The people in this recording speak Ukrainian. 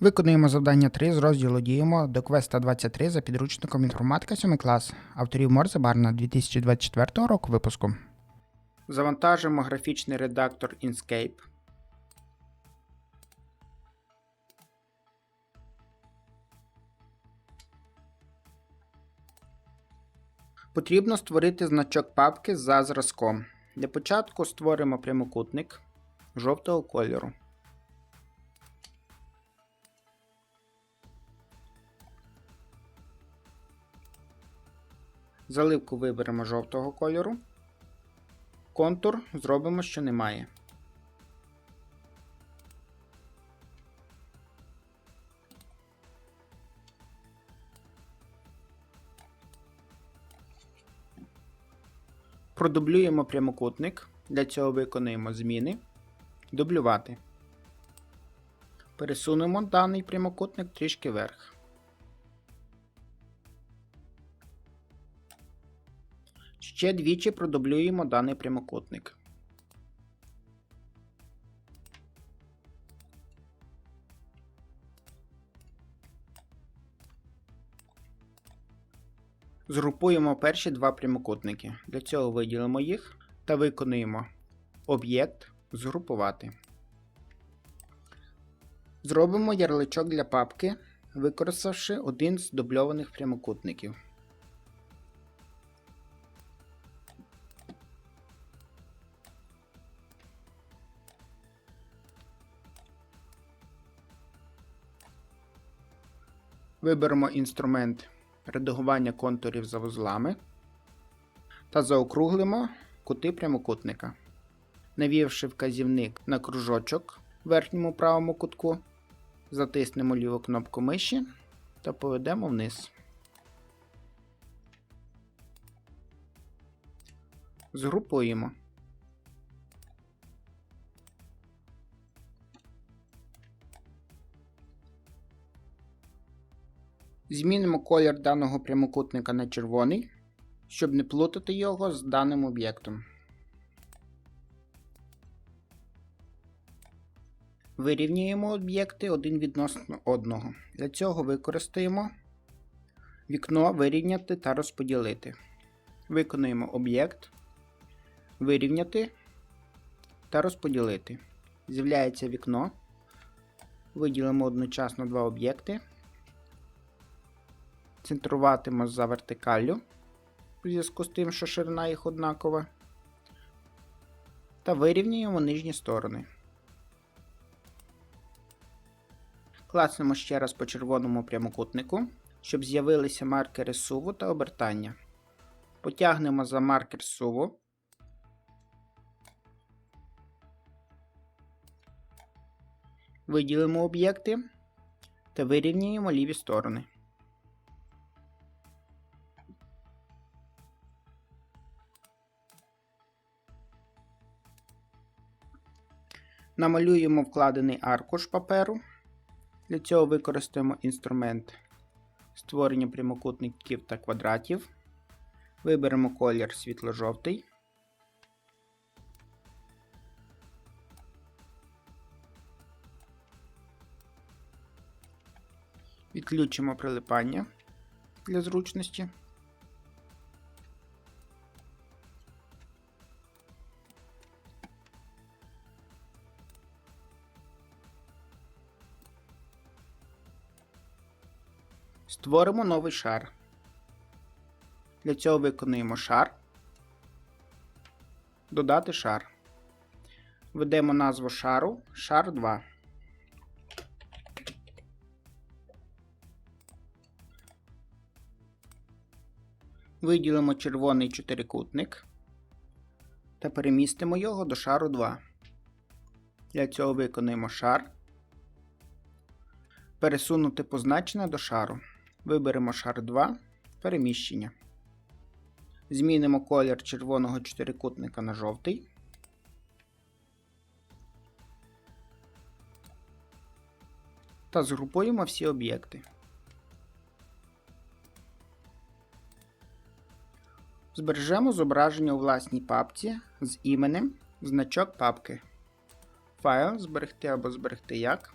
Виконуємо завдання 3 з розділу Діємо до квеста 23 за підручником інформатика 7 клас авторів Морзе Барна 2024 року випуску. Завантажимо графічний редактор Inkscape. Потрібно створити значок папки за зразком. Для початку створимо прямокутник жовтого кольору. Заливку виберемо жовтого кольору. Контур зробимо, що немає. Продублюємо прямокутник. Для цього виконуємо зміни. Дублювати. Пересунемо даний прямокутник трішки вверх. Ще двічі продублюємо даний прямокутник. Згрупуємо перші два прямокутники. Для цього виділимо їх та виконуємо об'єкт згрупувати. Зробимо ярличок для папки, використавши один з дубльованих прямокутників. Виберемо інструмент редагування контурів за вузлами та заокруглимо кути прямокутника. Навівши вказівник на кружочок в верхньому правому кутку, затиснемо ліву кнопку миші та поведемо вниз. Згрупуємо. Змінимо колір даного прямокутника на червоний, щоб не плутати його з даним об'єктом. Вирівнюємо об'єкти один відносно одного. Для цього використаємо вікно вирівняти та розподілити. Виконуємо об'єкт, вирівняти та розподілити. З'являється вікно. Виділимо одночасно два об'єкти центруватимемо за вертикаллю у зв'язку з тим, що ширина їх однакова. Та вирівнюємо нижні сторони. Класнемо ще раз по червоному прямокутнику, щоб з'явилися маркери суву та обертання. Потягнемо за маркер суву. Виділимо об'єкти та вирівнюємо ліві сторони. Намалюємо вкладений аркуш паперу. Для цього використаємо інструмент створення прямокутників та квадратів. Виберемо колір світло-жовтий. Відключимо прилипання для зручності. Створимо новий шар. Для цього виконуємо шар. Додати шар. Введемо назву шару шар 2. Виділимо червоний чотирикутник та перемістимо його до шару 2. Для цього виконуємо шар. Пересунути позначене до шару. Виберемо шар 2, переміщення. Змінимо колір червоного чотирикутника на жовтий. Та згрупуємо всі об'єкти. Збережемо зображення у власній папці з іменем значок папки. Файл зберегти або зберегти як.